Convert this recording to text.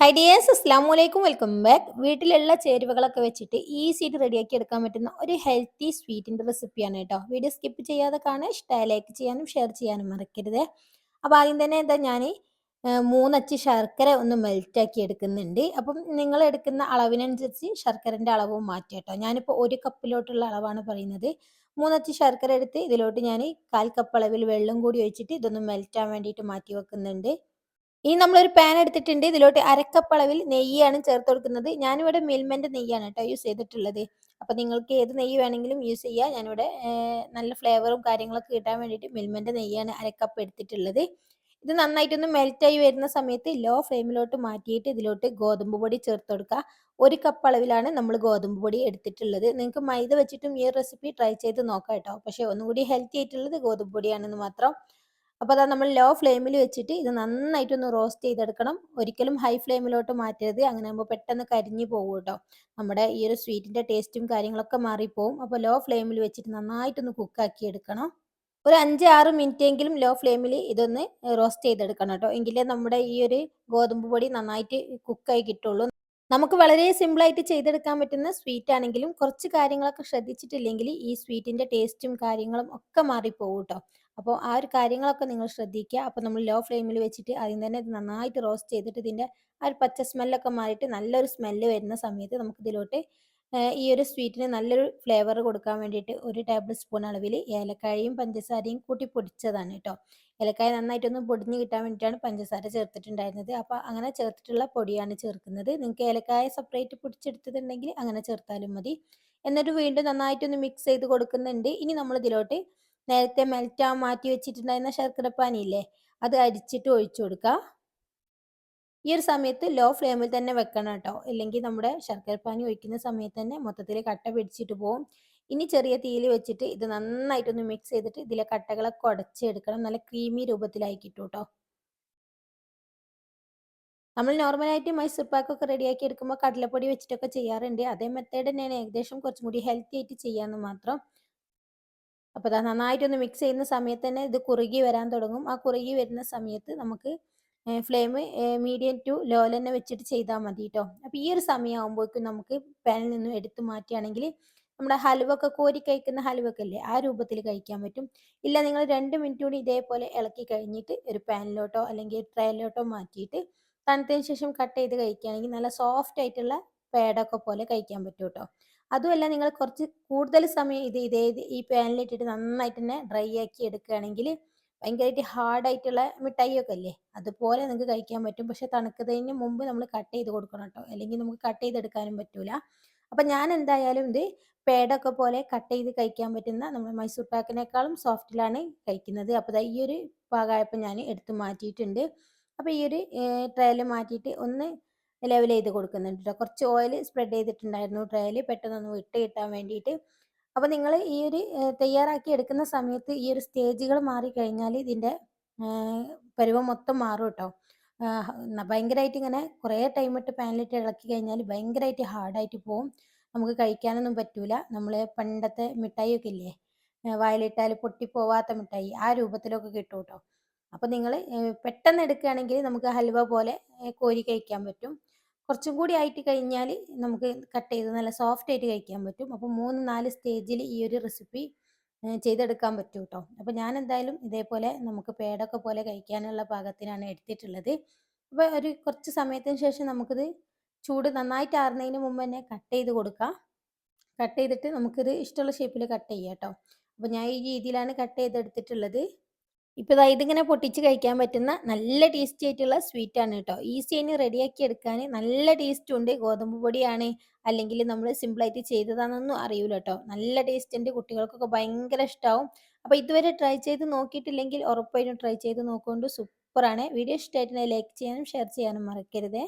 Hi dears അസ്ലാം വലൈക്കും welcome back വീട്ടിലുള്ള ചേരുവകളൊക്കെ വെച്ചിട്ട് ഈസി ആയിട്ട് റെഡിയാക്കി എടുക്കാൻ പറ്റുന്ന ഒരു ഹെൽത്തി സ്വീറ്റിന്റെ റെസിപ്പിയാണ് കേട്ടോ. വീഡിയോ സ്കിപ്പ് ചെയ്യാതെ കാണാൻ ഇഷ്ടമായി ലൈക്ക് ചെയ്യാനും ഷെയർ ചെയ്യാനും മറക്കരുത്. അപ്പോൾ ആദ്യം തന്നെ എന്താ ഞാൻ മൂന്നച്ച് ശർക്കര ഒന്ന് മെൽറ്റാക്കി എടുക്കുന്നുണ്ട്. അപ്പം നിങ്ങൾ എടുക്കുന്ന അളവിനനുസരിച്ച് ശർക്കരന്റെ അളവും മാറ്റി കേട്ടോ. ഞാനിപ്പോൾ ഒരു കപ്പിലോട്ടുള്ള അളവാണ് പറയുന്നത്. മൂന്നച്ച് ശർക്കര എടുത്ത് ഇതിലോട്ട് ഞാൻ കാൽ കപ്പ് അളവിൽ വെള്ളം കൂടി ഒഴിച്ചിട്ട് ഇതൊന്ന് മെൽറ്റാൻ വേണ്ടിയിട്ട് മാറ്റി വെക്കുന്നുണ്ട്. ഇനി നമ്മളൊരു പാൻ എടുത്തിട്ടുണ്ട്. ഇതിലോട്ട് അരക്കപ്പളവിൽ നെയ്യാണ് ചേർത്ത് കൊടുക്കുന്നത്. ഞാനിവിടെ മിൽമെന്റ് നെയ്യാണ് കേട്ടോ യൂസ് ചെയ്തിട്ടുള്ളത്. അപ്പൊ നിങ്ങൾക്ക് ഏത് നെയ്യ് വേണമെങ്കിലും യൂസ് ചെയ്യാം. ഞാനിവിടെ നല്ല ഫ്ലേവറും കാര്യങ്ങളൊക്കെ കിട്ടാൻ വേണ്ടിയിട്ട് മിൽമെന്റ് നെയ്യാണ് അരക്കപ്പ് എടുത്തിട്ടുള്ളത്. ഇത് നന്നായിട്ടൊന്ന് മെൽറ്റായി വരുന്ന സമയത്ത് ലോ ഫ്ലെയിമിലോട്ട് മാറ്റിയിട്ട് ഇതിലോട്ട് ഗോതമ്പ് പൊടി ചേർത്ത് കൊടുക്കുക. ഒരു കപ്പ് അളവിലാണ് നമ്മൾ ഗോതമ്പ് പൊടി എടുത്തിട്ടുള്ളത്. നിങ്ങൾക്ക് മൈദ വെച്ചിട്ടും ഈ റെസിപ്പി ട്രൈ ചെയ്ത് നോക്കാം കേട്ടോ പക്ഷേ ഒന്നുകൂടി ഹെൽത്തി ആയിട്ടുള്ളത് ഗോതമ്പ് പൊടിയാണെന്ന് മാത്രം അപ്പോൾ അതാ നമ്മൾ ലോ ഫ്ലെയിമിൽ വെച്ചിട്ട് ഇത് നന്നായിട്ടൊന്ന് റോസ്റ്റ് ചെയ്തെടുക്കണം. ഒരിക്കലും ഹൈ ഫ്ലെയിമിലോട്ട് മാറ്റരുത്. അങ്ങനെ ആകുമ്പോൾ പെട്ടെന്ന് കരിഞ്ഞു പോകും കേട്ടോ നമ്മുടെ ഈ ഒരു സ്വീറ്റിന്റെ ടേസ്റ്റും കാര്യങ്ങളൊക്കെ മാറിപ്പോവും. അപ്പോൾ ലോ ഫ്ലെയിമിൽ വെച്ചിട്ട് നന്നായിട്ടൊന്ന് കുക്കാക്കി എടുക്കണം. ഒരു അഞ്ച് ആറ് മിനിറ്റ് എങ്കിലും ലോ ഫ്ലെയിമിൽ ഇതൊന്ന് റോസ്റ്റ് ചെയ്തെടുക്കണം കേട്ടോ എങ്കിലേ നമ്മുടെ ഈ ഒരു ഗോതമ്പ് പൊടി നന്നായിട്ട് കുക്കായി കിട്ടുള്ളൂ. നമുക്ക് വളരെ സിമ്പിളായിട്ട് ചെയ്തെടുക്കാൻ പറ്റുന്ന സ്വീറ്റ് ആണെങ്കിലും കുറച്ച് കാര്യങ്ങളൊക്കെ ശ്രദ്ധിച്ചിട്ടില്ലെങ്കിൽ ഈ സ്വീറ്റിന്റെ ടേസ്റ്റും കാര്യങ്ങളും ഒക്കെ മാറിപ്പോകും കേട്ടോ അപ്പോൾ ആ ഒരു കാര്യങ്ങളൊക്കെ നിങ്ങൾ ശ്രദ്ധിക്കുക. അപ്പോൾ നമ്മൾ ലോ ഫ്ലെയിമിൽ വെച്ചിട്ട് അതിൽ തന്നെ ഇത് നന്നായിട്ട് റോസ്റ്റ് ചെയ്തിട്ട് ഇതിന്റെ ആ ഒരു പച്ച സ്മെല്ലൊക്കെ മാറിയിട്ട് നല്ലൊരു സ്മെല്ല് വരുന്ന സമയത്ത് നമുക്ക് ഇതിലോട്ട് ഈ ഒരു സ്വീറ്റിന് നല്ലൊരു ഫ്ലേവർ കൊടുക്കാൻ വേണ്ടിയിട്ട് ഒരു ടേബിൾ സ്പൂൺ അളവിൽ ഏലക്കായയും പഞ്ചസാരയും കൂട്ടി പൊടിച്ചതാണ് കേട്ടോ. ഏലക്കായ നന്നായിട്ടൊന്ന് പൊടിഞ്ഞ് കിട്ടാൻ വേണ്ടിയിട്ടാണ് പഞ്ചസാര ചേർത്തിട്ടുണ്ടായിരുന്നത്. അപ്പോൾ അങ്ങനെ ചേർത്തിട്ടുള്ള പൊടിയാണ് ചേർക്കുന്നത്. നിങ്ങൾക്ക് ഏലക്കായ സെപ്പറേറ്റ് പൊടിച്ചെടുത്തിട്ടുണ്ടെങ്കിൽ അങ്ങനെ ചേർത്താലും മതി. എന്നിട്ട് വീണ്ടും നന്നായിട്ടൊന്ന് മിക്സ് ചെയ്ത് കൊടുക്കുന്നുണ്ട്. ഇനി നമ്മൾ ഇതിലോട്ട് നേരത്തെ മെൽറ്റാൻ മാറ്റി വെച്ചിട്ടുണ്ടായിരുന്ന ശർക്കരപ്പാനി ഇല്ലേ അത് അരിച്ചിട്ട് ഒഴിച്ചു കൊടുക്കുക ഈ ഒരു സമയത്ത് ലോ ഫ്ലെയിമിൽ തന്നെ വെക്കണം കേട്ടോ. ഇല്ലെങ്കിൽ നമ്മുടെ ശർക്കരപ്പാനി ഒഴിക്കുന്ന സമയത്ത് തന്നെ മൊത്തത്തിൽ കട്ട പിടിച്ചിട്ട് പോകും ഇനി ചെറിയ തീയിൽ വെച്ചിട്ട് ഇത് നന്നായിട്ടൊന്ന് മിക്സ് ചെയ്തിട്ട് ഇതിലെ കട്ടകളൊക്കെ ഉടച്ചെടുക്കണം. നല്ല ക്രീമി രൂപത്തിലായി കിട്ടും കേട്ടോ. നമ്മൾ നോർമലായിട്ട് മൈസൂർ പാക്കൊക്കെ റെഡിയാക്കി എടുക്കുമ്പോൾ കടലപ്പൊടി വെച്ചിട്ടൊക്കെ ചെയ്യാറുണ്ട്. അതേ മെത്തേഡ് തന്നെയാണ് ഏകദേശം കുറച്ചും കൂടി ഹെൽത്തി ആയിട്ട് ചെയ്യാമെന്ന് മാത്രം. അപ്പോൾ അത് നന്നായിട്ടൊന്ന് മിക്സ് ചെയ്യുന്ന സമയത്ത് തന്നെ ഇത് കുറുകി വരാൻ തുടങ്ങും. ആ കുറുകി വരുന്ന സമയത്ത് നമുക്ക് ഫ്ലെയിം മീഡിയം ടു ലോ തന്നെ വെച്ചിട്ട് ചെയ്താൽ മതി കേട്ടോ അപ്പോൾ ഈ ഒരു സമയമാകുമ്പോഴേക്കും നമുക്ക് പാനിൽ നിന്നും എടുത്തു മാറ്റുകയാണെങ്കിൽ നമ്മുടെ ഹലുവ ഒക്കെ കോരി കഴിക്കുന്ന ഹലുവ ഒക്കെ അല്ലേ ആ രൂപത്തിൽ കഴിക്കാൻ പറ്റും. ഇല്ല നിങ്ങൾ രണ്ട് മിനിറ്റ് കൂടി ഇതേപോലെ ഇളക്കി കഴിഞ്ഞിട്ട് ഒരു പാനിലോട്ടോ അല്ലെങ്കിൽ ട്രയലിലോട്ടോ മാറ്റിയിട്ട് തണുത്തതിന് ശേഷം കട്ട് ചെയ്ത് കഴിക്കുകയാണെങ്കിൽ നല്ല സോഫ്റ്റ് ആയിട്ടുള്ള പേടൊക്കെ പോലെ കഴിക്കാൻ പറ്റും കേട്ടോ അതുമല്ല നിങ്ങൾ കുറച്ച് കൂടുതൽ സമയം ഇത് ഇതേ ഈ പാനിലിട്ടിട്ട് നന്നായിട്ട് തന്നെ ഡ്രൈ ആക്കി എടുക്കുകയാണെങ്കിൽ ഭയങ്കരമായിട്ട് ഹാർഡായിട്ടുള്ള മിഠായിയൊക്കെ അല്ലേ അതുപോലെ നിങ്ങൾക്ക് കഴിക്കാൻ പറ്റും. പക്ഷെ തണുക്കുന്നതിന് മുമ്പ് നമ്മൾ കട്ട് ചെയ്ത് കൊടുക്കണം കേട്ടോ അല്ലെങ്കിൽ നമുക്ക് കട്ട് ചെയ്തെടുക്കാനും പറ്റൂല. അപ്പം ഞാൻ എന്തായാലും ഇത് പേടൊക്കെ പോലെ കട്ട് ചെയ്ത് കഴിക്കാൻ പറ്റുന്ന നമ്മൾ മൈസൂർ പാക്കിനേക്കാളും സോഫ്റ്റിലാണ് കഴിക്കുന്നത്. അപ്പോൾ ഈ ഒരു പാകമായപ്പോൾ ഞാൻ എടുത്ത് മാറ്റിയിട്ടുണ്ട്. അപ്പോൾ ഈ ഒരു ട്രയൽ മാറ്റിയിട്ട് ഒന്ന് ലെവൽ ചെയ്ത് കൊടുക്കുന്നുണ്ട് കേട്ടോ കുറച്ച് ഓയിൽ സ്പ്രെഡ് ചെയ്തിട്ടുണ്ടായിരുന്നു ട്രേയിൽ പെട്ടെന്നൊന്ന് വിട്ട് കിട്ടാൻ വേണ്ടിയിട്ട് അപ്പോൾ നിങ്ങൾ ഈ ഒരു തയ്യാറാക്കി എടുക്കുന്ന സമയത്ത് ഈ ഒരു സ്റ്റേജുകൾ മാറിക്കഴിഞ്ഞാൽ ഇതിന്റെ പരുവം മൊത്തം മാറും കേട്ടോ ഭയങ്കരമായിട്ട് ഇങ്ങനെ കുറേ ടൈം ഇട്ട് പാനിലിട്ട് ഇളക്കി കഴിഞ്ഞാൽ ഭയങ്കരമായിട്ട് ഹാർഡായിട്ട് പോവും. നമുക്ക് കഴിക്കാനൊന്നും പറ്റൂല. നമ്മൾ പണ്ടത്തെ മിഠായിയൊക്കെ ഇല്ലേ വായിലിട്ടാൽ പൊട്ടിപ്പോവാത്ത മിഠായി ആ രൂപത്തിലൊക്കെ കിട്ടും കേട്ടോ അപ്പോൾ നിങ്ങൾ പെട്ടെന്ന് എടുക്കുകയാണെങ്കിൽ നമുക്ക് ഹൽവ പോലെ കോരി കഴിക്കാൻ പറ്റും. കുറച്ചും കൂടി ആയിട്ട് കഴിഞ്ഞാൽ നമുക്ക് കട്ട് ചെയ്ത് നല്ല സോഫ്റ്റ് ആയിട്ട് കഴിക്കാൻ പറ്റും. അപ്പോൾ മൂന്ന് നാല് സ്റ്റേജിൽ ഈ ഒരു റെസിപ്പി ചെയ്തെടുക്കാൻ പറ്റും കേട്ടോ അപ്പോൾ ഞാൻ എന്തായാലും ഇതേപോലെ നമുക്ക് പേടൊക്കെ പോലെ കഴിക്കാനുള്ള പാകത്തിനാണ് എടുത്തിട്ടുള്ളത്. അപ്പോൾ ഒരു കുറച്ച് സമയത്തിന് ശേഷം നമുക്കിത് ചൂട് നന്നായിട്ട് ആറുന്നതിന് മുമ്പ് തന്നെ കട്ട് ചെയ്ത് കൊടുക്കാം. കട്ട് ചെയ്തിട്ട് നമുക്കിത് ഇഷ്ടമുള്ള ഷേപ്പിൽ കട്ട് ചെയ്യാം കേട്ടോ അപ്പോൾ ഞാൻ ഈ രീതിയിലാണ് കട്ട് ചെയ്തെടുത്തിട്ടുള്ളത്. ഇപ്പോൾ ഇതാ ഇതിങ്ങനെ പൊട്ടിച്ച് കഴിക്കാൻ പറ്റുന്ന നല്ല ടേസ്റ്റി ആയിട്ടുള്ള സ്വീറ്റ് ആണ് കേട്ടോ ഈസി ആയി റെഡിയാക്കി എടുക്കാൻ നല്ല ടേസ്റ്റ് ഉണ്ട്. ഗോതമ്പ് പൊടിയാണ് അല്ലെങ്കിൽ നമ്മൾ സിമ്പിളായിട്ട് ചെയ്തതാണെന്നൊന്നും അറിയില്ല കേട്ടോ നല്ല ടേസ്റ്റ് ഉണ്ട്. കുട്ടികൾക്കൊക്കെ ഭയങ്കര ഇഷ്ടമാവും അപ്പോൾ ഇതുവരെ ട്രൈ ചെയ്ത് നോക്കിയിട്ടില്ലെങ്കിൽ ഉറപ്പായിട്ടും ട്രൈ ചെയ്ത് നോക്കുകൊണ്ട് സൂപ്പറാണ് വീഡിയോ ഇഷ്ടമായിട്ടുണ്ടെങ്കിൽ ലൈക്ക് ചെയ്യാനും ഷെയർ ചെയ്യാനും മറക്കരുതേ.